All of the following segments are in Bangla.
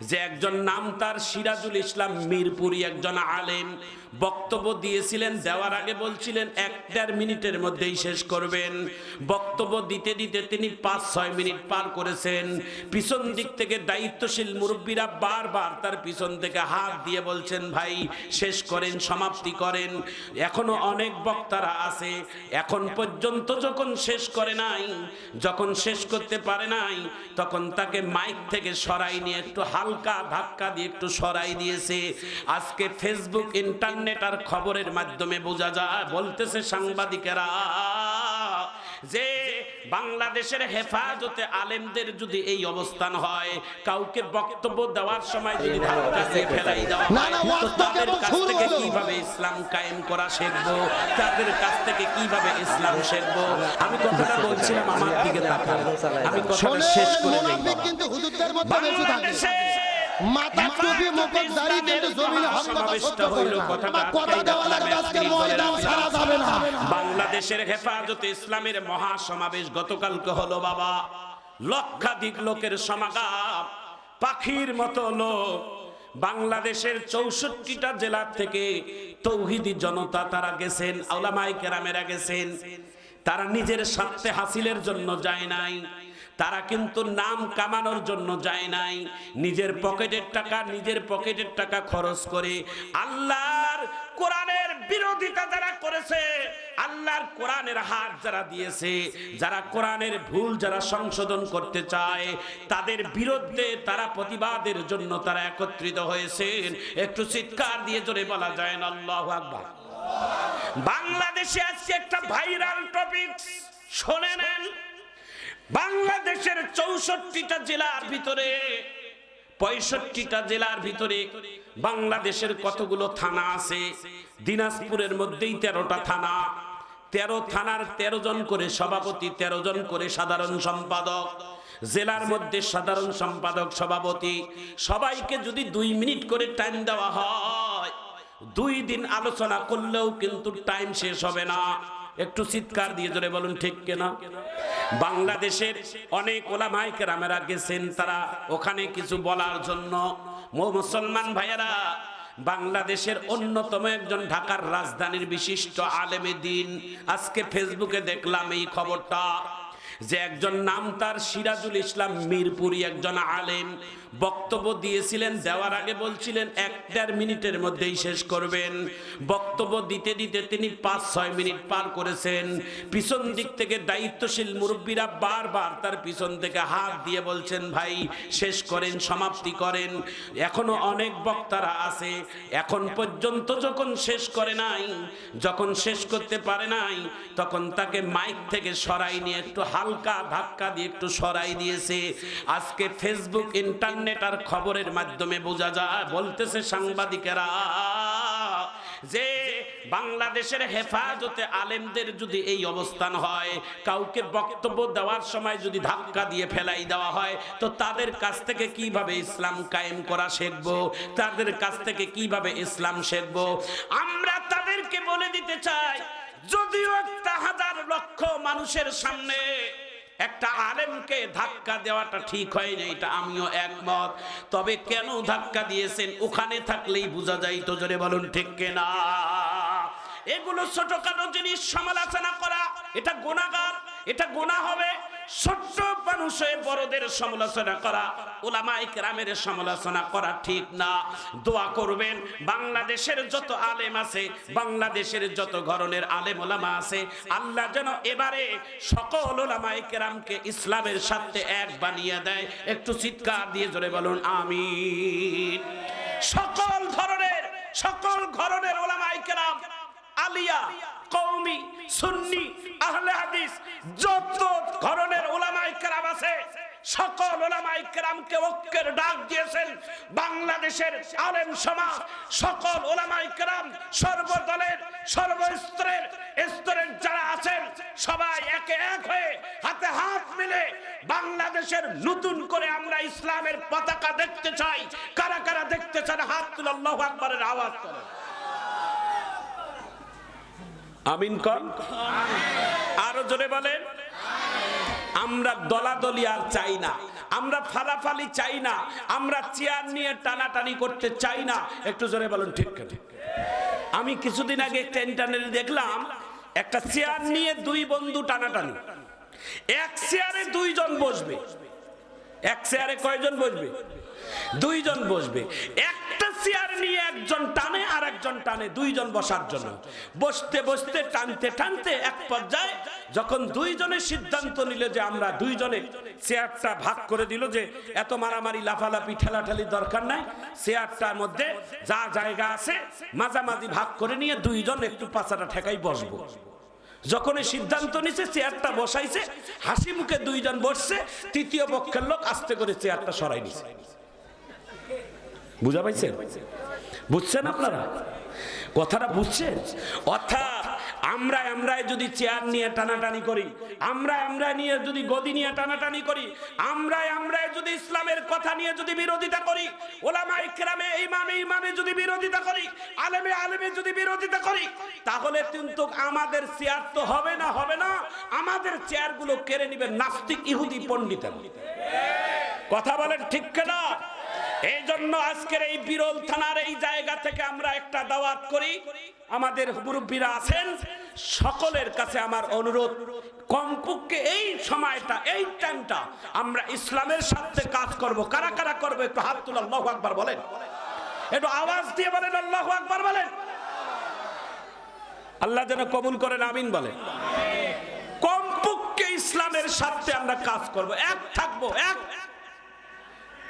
যে একজন নাম তার সিরাজুল ইসলাম মিরপুরি একজন আলেম। বক্তব্য দিয়েছিলেন, দেওয়ার আগে বলছিলেন, এক দেড় মিনিটের মধ্যেই শেষ করবেন। বক্তব্য দিতে দিতে তিনি পাঁচ, ছয় মিনিট পার করেছেন। পিছন দিক থেকে দায়িত্বশীল মুরব্বীরা বারবার তার পিছন থেকে হাত দিয়ে বলছেন, ভাই, শেষ করেন, সমাপ্তি করেন। এখনও অনেক বক্তারা আছে। এখন পর্যন্ত যখন শেষ করে নাই, যখন শেষ করতে পারে নাই, তখন তাকে মাইক থেকে সরাই নিয়ে একটু হালকা ধাক্কা দিয়ে একটু সরাই দিয়েছে। আজকে ফেসবুক ইন্টারনেট আর খবরের মাধ্যমে বোঝা যায় বলতেছে সাংবাদিকেরা যে বাংলাদেশের হেফাজতে আলেমদের যদি এই অবস্থান হয় কাউকে বক্তব্য দেওয়ার সময় যদি ধাক্কা দিয়ে ফেলাই দেওয়া তাদের কাছ থেকে কীভাবে ইসলাম কায়েম করা শিখব? তাদের কাছ থেকে কীভাবে ইসলাম শিখব? আমি কথাটা বলছিলাম আমার দিকে তাকান। আমি কথাটা শেষ করে দেই বাংলাদেশে মাথা টুপি মুখত দাড়ি কিন্তু জমিনে হক কথা সহ্য করে কথা দেওয়া লাগবে আজকে ময়দান সারা যাবে না। বাংলাদেশের হেফাজতে ইসলামের মহাসমাবেশ গতকালকে হলো বাবা। লক্ষাধিক লোকের সমাগম। পাখির মতো লোক। বাংলাদেশের চৌষট্টিটা জেলা থেকে তৌহিদি জনতা তারা গেছেন আউলামাই কেরামেরা গেছেন। তারা নিজের স্বার্থে হাসিলের জন্য যায় নাই। তারা কিন্তু নাম কামানোর জন্য যায় নাই। নিজের পকেটের টাকা, নিজের পকেটের টাকা খরচ করে আল্লাহর কোরআনের বিরোধিতা যারা করেছে, আল্লাহর কোরআনের হাত যারা দিয়েছে, যারা কোরআনের ভুল যারা সংশোধন করতে চায়, তাদের বিরুদ্ধে তারা প্রতিবাদের জন্য তারা একত্রিত হয়েছেন। একটু চিৎকার দিয়ে জোরে বলা যায় না, আল্লাহ আকবার। বাংলাদেশে আজকে একটা ভাইরাল টপিক শুনে নেন বাংলাদেশের চৌষট্টিটা জেলার ভিতরে, পঁয়ষট্টিটা জেলার ভিতরে বাংলাদেশের কতগুলো থানা আছে? দিনাজপুরের মধ্যেই তেরোটা থানা। তেরো থানার তেরো জন করে সভাপতি, তেরো জন করে সাধারণ সম্পাদক। জেলার মধ্যে সাধারণ সম্পাদক, সভাপতি। সবাইকে যদি দুই মিনিট করে টাইম দেওয়া হয়, দুই দিন আলোচনা করলেও কিন্তু টাইম শেষ হবে না। একটু চিৎকার দিয়ে জোরে বলুন, ঠিক কেনা? বাংলাদেশের অনেক ওলামাই রামেরা গেছেন, তারা ওখানে কিছু বলার জন্য। মুসলমান ভাইয়েরা, বাংলাদেশের অন্যতম একজন ঢাকার রাজধানীর বিশিষ্ট আলেমে দিন, আজকে ফেসবুকে দেখলাম এই খবরটা। যে একজন নাম তার সিরাজুল ইসলাম মিরপুরি একজন আলেম। বক্তব্য দিয়েছিলেন, দেওয়ার আগে বলছিলেন, এক দেড় মিনিটের মধ্যেই শেষ করবেন। বক্তব্য দিতে দিতে তিনি পাঁচ, ছয় মিনিট পার করেছেন। পিছন দিক থেকে দায়িত্বশীল মুরব্বীরা বারবার তার পিছন থেকে হাত দিয়ে বলছেন, ভাই, শেষ করেন, সমাপ্তি করেন। এখনও অনেক বক্তারা আছে। এখন পর্যন্ত যখন শেষ করে নাই, যখন শেষ করতে পারে নাই, তখন তাকে মাইক থেকে সরাই নিয়ে একটু হালকা ধাক্কা দিয়ে একটু সরাই দিয়েছে। আজকে ফেসবুক ইন্টারনেট আর খবরের মাধ্যমে বোঝা যায়, বলতেছে সাংবাদিকেরা, যে বাংলাদেশের হেফাজতে আলেমদের যদি এই অবস্থান হয়, কাউকে বক্তব্য দেওয়ার সময় যদি ধাক্কা দিয়ে ফেলাই দেওয়া হয়, তো তাদের কাছ থেকে কীভাবে ইসলাম কায়েম করা শিখব? তাদের কাছ থেকে কীভাবে ইসলাম শিখব? আমরা তাদেরকে বলে দিতে চাই যদিও একটা হাজার লক্ষ মানুষের সামনে একটা আলেমকে ধাক্কা দেওয়াটা ঠিক হয়নি, এটা আমিও একমত। তবে কেন ধাক্কা দিয়েছেন? ওখানে থাকলেই বোঝা যায় তো জোরে বলুন, ঠিক কেনা? এগুলো ছোটখাটো জিনিস সমালোচনা করা, এটা গোনাগার এটা গোনা হবে। ছোট্ট মানুষে বড়দের সমালোচনা করা ওলামাই কেরামের সমালোচনা করা ঠিক না। দোয়া করবেন, বাংলাদেশের যত আলেম আছে, বাংলাদেশের যত ধরনের আলেম ওলামা আছে, আল্লাহ যেন এবারে সকল ওলামাই কেরামকে ইসলামের সাথে এক বানিয়ে দেয়। একটু চিৎকার দিয়ে জোরে বলুন আমি সকল ধরনের সকল ধরনের ওলামাই কেরাম আলিয়া কৌমি সুন্নি, আহলে হাদিস, যত ধরনের ওলামাই কেরাম আছে, সকল ওলামাই কেরামকে ঐক্যের ডাক দিয়েছেন বাংলাদেশের আলেম সমাজ, সকল ওলামাই কেরাম, সর্বদলের, সর্বস্তরের, স্তরের যারা আছেন, সবাই একে এক হয়ে হাতে হাত মিলে বাংলাদেশের নতুন করে আমরা ইসলামের পতাকা দেখতে চাই। কারা কারা দেখতে চান? হাত তুলে আকবারের আওয়াজ করে আমিন কন। আরও জোরে বলেন। আমরা দলাদলি আর চাই না। আমরা ফালাফালি চাই না। আমরা চেয়ার নিয়ে টানাটানি করতে চাই না। একটু জোরে বলুন, ঠিক কেন? আমি কিছুদিন আগে একটা ইন্টারনেটে দেখলাম, একটা চেয়ার নিয়ে দুই বন্ধু টানাটানি। এক চেয়ারে দুইজন বসবে। এক চেয়ারে কয়জন বসবে? দুইজন বসবে। একটা চেয়ার নিয়ে একজন টানে আর একজন টানে, দুইজন বসার জন্য। বসতে বসতে, টানতে টানতে এক পর্যায়ে যখন দুইজনে সিদ্ধান্ত নিল যে আমরা দুইজনে চেয়ারটা ভাগ করে দিল যে এত মারামারি, লাফালাফি, ঠেলাঠালি দরকার নাই, চেয়ারটার মধ্যে যা জায়গা আছে মাঝামাঝি ভাগ করে নিয়ে দুইজন একটু পাচাটা ঠেকাই বসবো। যখন সিদ্ধান্ত নিছে, চেয়ারটা বসাইছে, হাসি মুখে দুইজন বসছে, তৃতীয় পক্ষের লোক আস্তে করে চেয়ারটা সরাই নিছে। বুঝা পাইছেন? বুঝছেন আপনারা? কথাটা বুঝছেন? অর্থাৎ আমরা আমরা যদি চেয়ার নিয়ে টানাটানি করি আমরা আমরা নিয়ে যদি গদি নিয়ে টানাটানি করি আমরা আমরা যদি ইসলামের কথা নিয়ে যদি বিরোধিতা করি ওলামা ইকরামে ইমামে ইমামে যদি বিরোধিতা করি, আলেমে আলেমে যদি বিরোধিতা করি, তাহলে কিন্তু আমাদের চেয়ার তো হবে না হবে না। আমাদের চেয়ারগুলো কেড়ে নিবে নাস্তিক ইহুদি পণ্ডিতেরা। কথা বলেন ঠিক কেনা? এই জন্য আজকের এই বিরল থানার এই জায়গা থেকে আমরা একটা দাওয়াত করি। আমাদের মুরব্বীরা আছেন, সকলের কাছে আমার অনুরোধ, কমপক্ষে এই সময়টা, এই টাইমটা আমরা ইসলামের সাথে কাজ করব। কারা কারা করবে? একটু হাত তুলে আল্লাহ আকবার বলেন। একটু আওয়াজ দিয়ে বলেন, আল্লাহ আকবার বলেন। আল্লাহ যেন কবুল করেন, আমিন বলেন। কমপক্ষে ইসলামের সাথে আমরা কাজ করব। এক থাকব, এক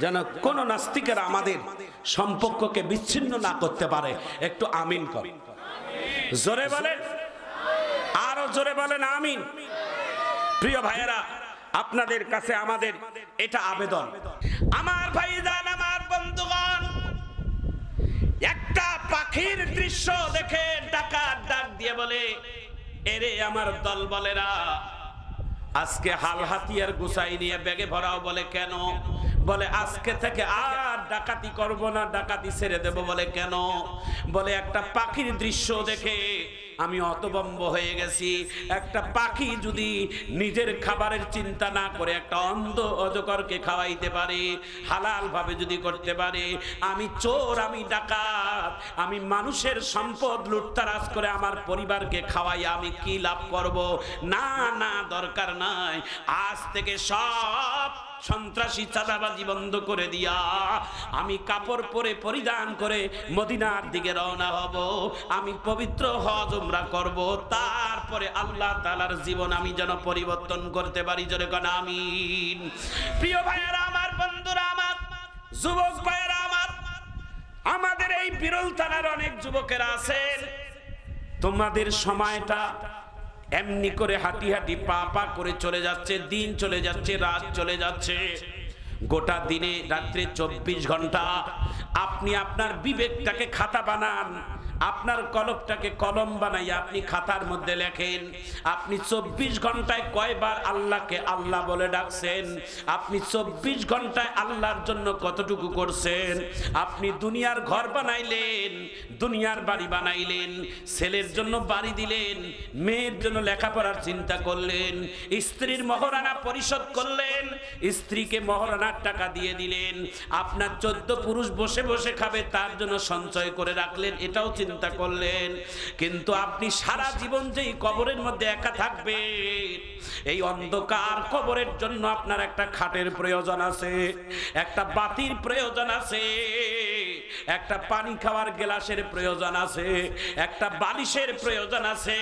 যেন কোন নাস্তিকের আমাদের সম্পর্ককে বিচ্ছিন্ন না করতে পারে। একটু আমিন কর। জোরে বলেন? আরও জোরে বলেন আমিন। প্রিয় ভাইয়েরা, আপনাদের কাছে আমাদের এটা আবেদন। আমার ভাইজান, আমার বন্ধুগণ, একটা পাখির দৃশ্য দেখে ডাকার ডাক দিয়ে বলে, এরে আমার দল বলেরা আজকে হাল হাতিয়ার গুছাই নিয়ে ব্যাগে ভরাও বলে কেন? বলে, আজকে থেকে আর ডাকাতি করব না, ডাকাতি ছেড়ে দেব। বলে, কেন? বলে, একটা পাখির দৃশ্য দেখে আমি অতবম্ব হয়ে গেছি। একটা পাখি যদি নিজের খাবারের চিন্তা না করে, একটা অন্ধ অজকরকে খাওয়াইতে পারে হালাল ভাবে যদি করতে পারে, আমি চোর, আমি ডাকাত, আমি মানুষের সম্পদ লুটতারাজ করে আমার পরিবারকে খাওয়াই, আমি কি লাভ করব? না না, দরকার নাই। আজ থেকে সব সন্ত্রাসী চাঁদাবাজি বন্ধ করে দিয়া আমি কাপড় পরে পরিধান করে মদিনার দিকে রওনা হব। আমি পবিত্র হজ উমরা করব। তারপরে আল্লাহ তালার জীবন আমি যেন পরিবর্তন করতে পারি। জোরে কোন, আমিন। প্রিয় ভাইয়েরা আমার, বন্ধুরা আমার, যুবক ভাইয়েরা আমার, আমাদের এই বিরল থানার অনেক যুবকেরা আছেন। তোমাদের সময়টা এমনি করে হাঁটি হাঁটি পা পা করে চলে যাচ্ছে, দিন চলে যাচ্ছে, রাত চলে যাচ্ছে। গোটা দিনে রাত্রে চব্বিশ ঘণ্টা আপনি আপনার বিবেকটাকে খাতা বানান। আপনার কলমটাকে কলম বানাই আপনি খাতার মধ্যে লেখেন। আপনি চব্বিশ ঘন্টায় কয়বার আল্লাহকে আল্লাহ বলে ডাকছেন? আপনি চব্বিশ ঘন্টায় আল্লাহর জন্য কতটুকু করছেন? আপনি দুনিয়ার ঘর বানাইলেন, দুনিয়ার বাড়ি বানাইলেন, ছেলের জন্য বাড়ি দিলেন, মেয়ের জন্য লেখাপড়ার চিন্তা করলেন, স্ত্রীর মহারানা পরিশোধ করলেন, স্ত্রীকে মহারানার টাকা দিয়ে দিলেন। আপনার চোদ্দ পুরুষ বসে বসে খাবে, তার জন্য সঞ্চয় করে রাখলেন, এটাও চিন্তা করলেন, কিন্তু আপনি সারা জীবন যেই কবরের মধ্যে একা থাকবেন, এই অন্ধকার কবরের জন্য আপনার একটা খাটের প্রয়োজন আছে, একটা বাতির প্রয়োজন আছে, একটা পানি খাওয়ার গ্লাসের প্রয়োজন আছে, একটা বালিশের প্রয়োজন আছে,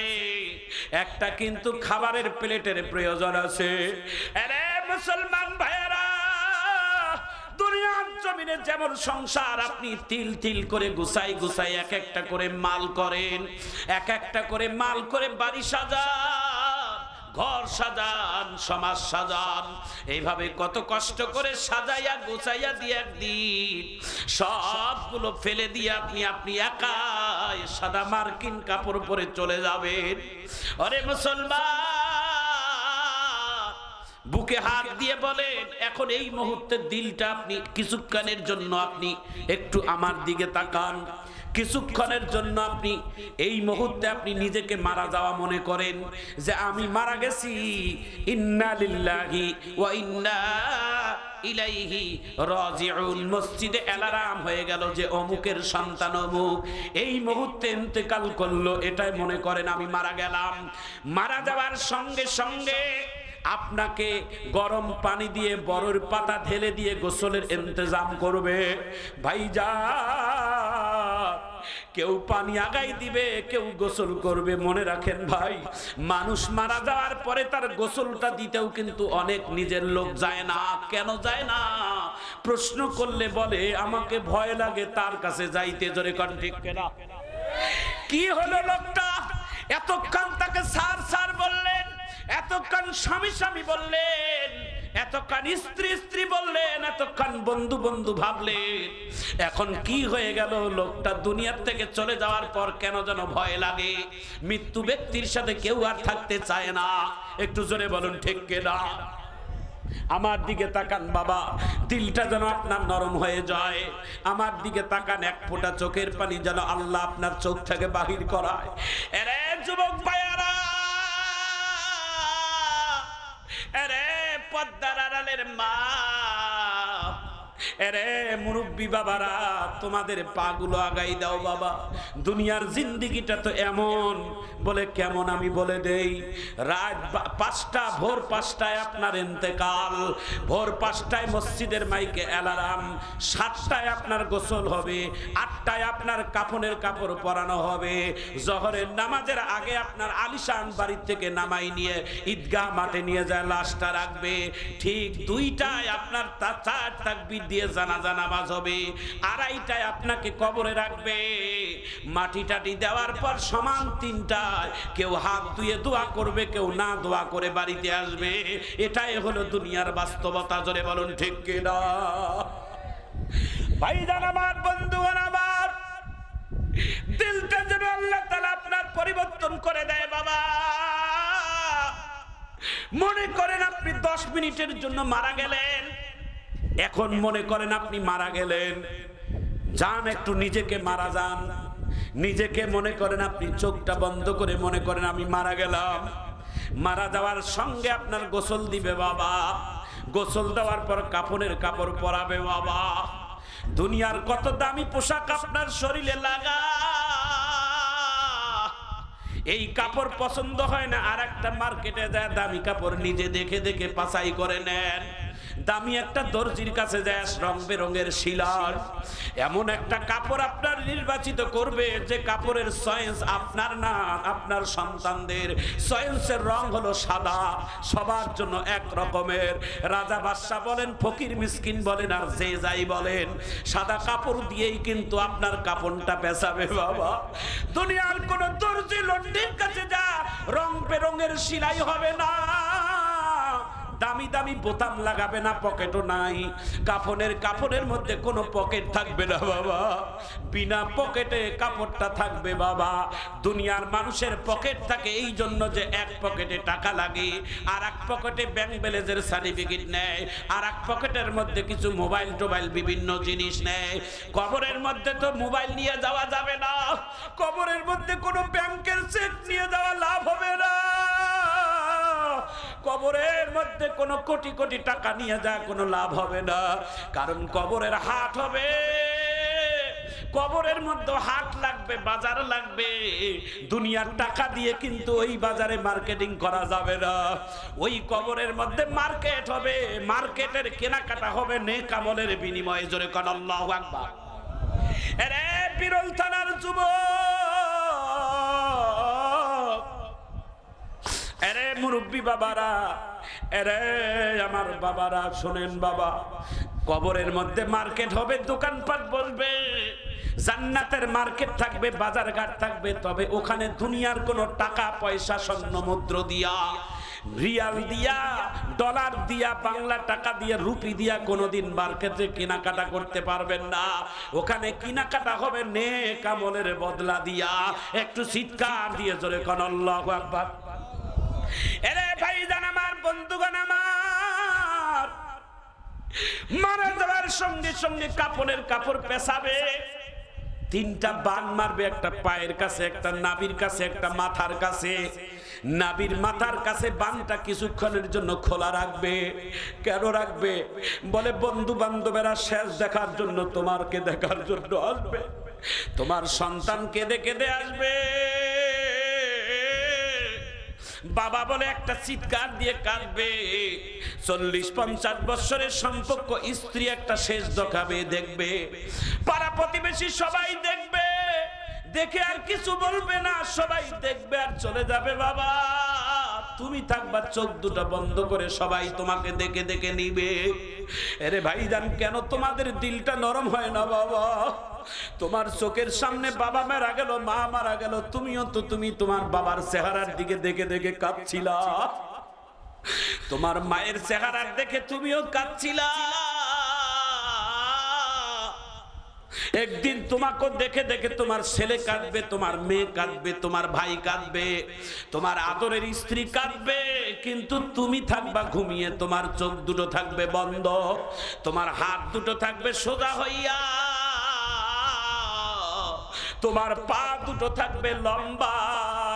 একটা কিন্তু খাবারের প্লেটের প্রয়োজন আছে। আরে মুসলমান দুনিয়ার জমিনে যেমন সংসার, আপনি তিল তিল করে গুছাই গুছাই এক একটা করে মাল করেন, এক একটা করে মাল করে বাড়ি সাজান, ঘর সাজান, সমাজ সাজান। এইভাবে কত কষ্ট করে সাজাইয়া গুছাইয়া দিয়ে একদিন সবগুলো ফেলে দিয়ে আপনি আপনি একাই সাদা মার্কিন কাপড় পরে চলে যাবেন। আরে মুসলমান! বুকে হাত দিয়ে বলেন, এখন এই মুহূর্তে দিলটা আপনি কিছুক্ষণের জন্য আপনি একটু আমার দিকে তাকান। কিছুক্ষণের জন্য আপনি এই মুহূর্তে আপনি নিজেকে মারা যাওয়া মনে করেন যে আমি মারা গেছি। ইন্না লিল্লাহি ওয়া ইন্না ইলাইহি রাজিউন। মসজিদে অ্যালার্ম হয়ে গেল যে অমুকের সন্তান অমুক। এই মুহূর্তে ইন্তেকাল করল, এটাই মনে করেন আমি মারা গেলাম। মারা যাওয়ার সঙ্গে সঙ্গে আপনাকে গরম পানি দিয়ে বড়র পাতা ঢেলে দিয়ে গোসলের ইন্তজাম করবে। ভাইজা কেউ পানি আগাই দিবে, কেউ গোসল করবে, মনে রাখেন ভাই। মানুষ মারা যাওয়ার পরে তার গোসলটা দিতেও কিন্তু অনেক নিজের লোক যায় না। কেন যায় না? প্রশ্ন করলে বলে, আমাকে ভয় লাগে তার কাছে যাইতে। জোরে কন ঠিক কেনা? কি হলো লোকটা? এতক্ষণ তাকে সার সার বললেন এতক্ষণ স্বামী স্বামী বললেন, এতক্ষণ স্ত্রী স্ত্রী বললেন, এতক্ষণ বন্ধু বন্ধু ভাবলেন, এখন কি হয়ে গেল? লোকটা দুনিয়ার থেকে চলে যাওয়ার পর কেন যেন ভয় লাগে? মৃত্যু ব্যক্তির সাথে কেউ আর থাকতে চায় না। একটু জোরে বলুন, ঠিক কেনা? আমার দিকে তাকান বাবা, দিলটা যেন আপনার নরম হয়ে যায়। আমার দিকে তাকান, এক ফোঁটা চোখের পানি যেন আল্লাহ আপনার চোখ থেকে বাহির করায়। এরে, যুবক ভাইয়ারা এরে পদ্মার আড়ালের মা। এরে মুরব্বী বাবারা, তোমাদের পাগুলো আগাই দাও বাবা। দুনিয়ার জিন্দিগিটা তো এমন, বলে কেমন আমি বলে দেই। রাত পাঁচটা, ভোর পাঁচটায় আপনার ইন্তেকাল। ভোর পাঁচটায় মসজিদের মাইকে অ্যালার্ম। সাতটায় আপনার গোসল হবে। আটটায় আপনার কাফনের কাপড় পরানো হবে। জহরের নামাজের আগে আপনার আলিশান বাড়ির থেকে নামাই নিয়ে ঈদগাহ মাঠে নিয়ে যায়, লাশটা রাখবে। ঠিক দুইটায় আপনার তা চার তাকবির দিয়ে জানাজা নামাজ হবে আড়াইটায় আপনাকে কবরে রাখবে। মাটি টাটি দেওয়ার পর সমান তিনটায় কেউ হাত ধুয়ে দোয়া করবে, কেউ না দোয়া করে বাড়িতে আসবে। এটাই হলো দুনিয়ার বাস্তবতা, জোরে বলুন ঠিক কিনা? ভাইজান আমার, বন্ধুগণ আমার, দিলটা যেন আল্লাহ তাআলা আপনার পরিবর্তন করে দেয় বাবা। মনে করেন আপনি দশ মিনিটের জন্য মারা গেলেন। এখন মনে করেন আপনি মারা গেলেন। যান একটু নিজেকে মারা যান। নিজেকে মনে করেন আপনি চোখটা বন্ধ করে মনে করেন আমি মারা গেলাম। মারা যাওয়ার সঙ্গে আপনার গোসল দিবে বাবা। গোসল দেওয়ার পর কাপড়ের কাপড় পরাবে বাবা। দুনিয়ার কত দামি পোশাক আপনার শরীরে লাগা। এই কাপড় পছন্দ হয় না আর একটা মার্কেটে যায়, দামি কাপড় নিজে দেখে দেখে পাসাই করে নেন। দামি একটা দর্জির কাছে যায় রং বেরঙের শিলার। এমন একটা কাপড় আপনার নির্বাচিত করবে যে কাপড়ের সয়েন্স আপনার না, আপনার সন্তানদের। সয়েন্সের রং হলো সাদা, সবার জন্য এক রকমের। রাজা বাদশাহ বলেন, ফকির মিসকিন বলেন আর যে যাই বলেন, সাদা কাপড় দিয়েই কিন্তু আপনার কাপড়টা পেঁচাবে বাবা। দুনিয়ার কোন দর্জি লন্ডির কাছে যা রং বেরঙের সিলাই হবে না। দামি দামি বোতাম লাগাবে না, পকেটও নাই। কাফনের কাপড়ের মধ্যে কোনো পকেট থাকবে না, বাবা। বিনা পকেটে কাপড়টা থাকবে, বাবা। দুনিয়ার মানুষের পকেট থাকে এই জন্য যে এক পকেটে টাকা লাগে, আর এক পকেটে ব্যাংক ব্যালেন্সের সার্টিফিকেট নেয়, আর এক পকেটের মধ্যে কিছু মোবাইল টোবাইল বিভিন্ন জিনিস নেয়। কবরের মধ্যে তো মোবাইল নিয়ে যাওয়া যাবে না। কবরের মধ্যে কোনো ব্যাংকের চেক নিয়ে যাওয়া লাভ হবে না। কবরের মধ্যে কোনো কোটি কোটি টাকা নিয়ে যা, কোনো লাভ হবে না। কারণ কবরের হাট হবে। কবরের মধ্যে হাট লাগবে, বাজার লাগবে। দুনিয়ার টাকা দিয়ে কিন্তু ওই বাজারে মার্কেটিং করা যাবে না। ওই কবরের মধ্যে মার্কেট হবে। মার্কেটের কেনাকাটা হবে নেক আমলের বিনিময়ে। জোরে কর আল্লাহু আকবার। বিরল থানার যুবক! এরে মুরব্বী বাবারা, এরে আমার বাবারা, শোনেন বাবা, কবরের মধ্যে মার্কেট হবে, দোকানপাট বলবে, জান্নাতের মার্কেট থাকবে, বাজারঘাট থাকবে, তবে ওখানে দুনিয়ার কোনো টাকা, পয়সা, স্বর্ণ, মুদ্র দিয়া, রিয়াল দিয়া, ডলার দিয়া, বাংলা টাকা দিয়া, রুপি দিয়া কোনোদিন মার্কেটে কেনাকাটা করতে পারবেন না। ওখানে কেনাকাটা হবে নে কামলের বদলা দিয়া, একটু চিৎকার দিয়ে জোরে কন, আল্লাহু আকবার। এরে ভাইজান আমার, বন্ধুগণ আমার। মারা যাওয়ার সঙ্গে সঙ্গে কাপড়ের কাপড় পেছাবে তিনটা বান মারবে একটা পায়ের কাছে, একটা নাবির কাছে, একটা মাথার কাছে। নাবির মাথার কাছে বানটা কিছুক্ষণের জন্য খোলা রাখবে। কেন রাখবে? বলে বন্ধু বান্ধবেরা শেষ দেখার জন্য তোমারকে দেখার জন্য আসবে। তোমার সন্তান কেঁদে কেঁদে আসবে। বাবা বলে একটা চিৎকার দিয়ে কাঁদবে। চল্লিশ, পঞ্চাশ বছরের সম্পর্ক, স্ত্রী একটা শেষ দেখাবে, দেখবে। পাড়া প্রতিবেশী সবাই দেখবে। দেখে আর কিছু বলবে না, সবাই দেখবে আর চলে যাবে বাবা। তুমি থাকবা, চোখ দুটো বন্ধ করে সবাই তোমাকে দেখে দেখে নিবে। আরে ভাইজান, কেন তোমাদের দিলটা নরম হয় না বাবা? তোমার চোখের সামনে বাবা মারা গেল, মা মারা গেল তুমিও তো তুমি তোমার বাবার চেহারার দিকে দেখে দেখে কাঁদছিলা। তোমার মায়ের চেহারার দেখে তুমিও কাঁদছিলা। একদিন তোমাকে দেখে দেখে তোমার ছেলে কাঁদবে, তোমার মেয়ে কাঁদবে, তোমার ভাই কাঁদবে, তোমার আদরের স্ত্রী কাঁদবে, কিন্তু তুমি থাকবা ঘুমিয়ে, তোমার চোখ দুটো থাকবে বন্ধ, তোমার হাত দুটো থাকবে সোজা হইয়া। তোমার পা দুটো থাকবে লম্বা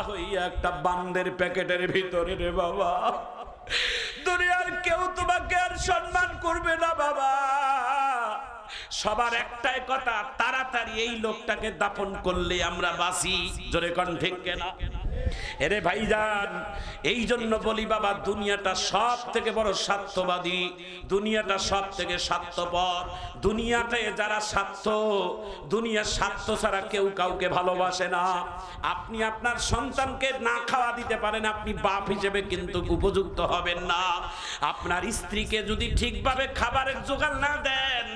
হইয়া একটা বান্দের প্যাকেটের ভিতরে রে বাবা। দুনিয়ার কেউ তোমাকে আর সম্মান করবে না বাবা। সবার একটাই কথা, তাড়াতাড়ি এই লোকটাকে দাপন করলে আমরা বাসি জোরে কন ঠিক কেনা? এরে ভাইজান, এই জন্য বলি বাবা, দুনিয়াটা সব থেকে বড় স্বার্থবাদী, দুনিয়াটা সব থেকে স্বার্থপর। দুনিয়াতে যারা স্বার্থ, দুনিয়ার স্বার্থ ছাড়া কেউ কাউকে ভালোবাসে না। আপনি আপনার সন্তানকে না খাওয়া দিতে পারেন, আপনি বাপ হিসেবে কিন্তু উপযুক্ত হবেন না। আপনার স্ত্রীকে যদি ঠিকভাবে খাবারের জোগাড় না দেন,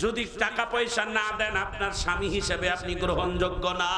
যদি টাকা পয়সা না দেন, আপনার স্বামী হিসেবে আপনি গ্রহণযোগ্য না।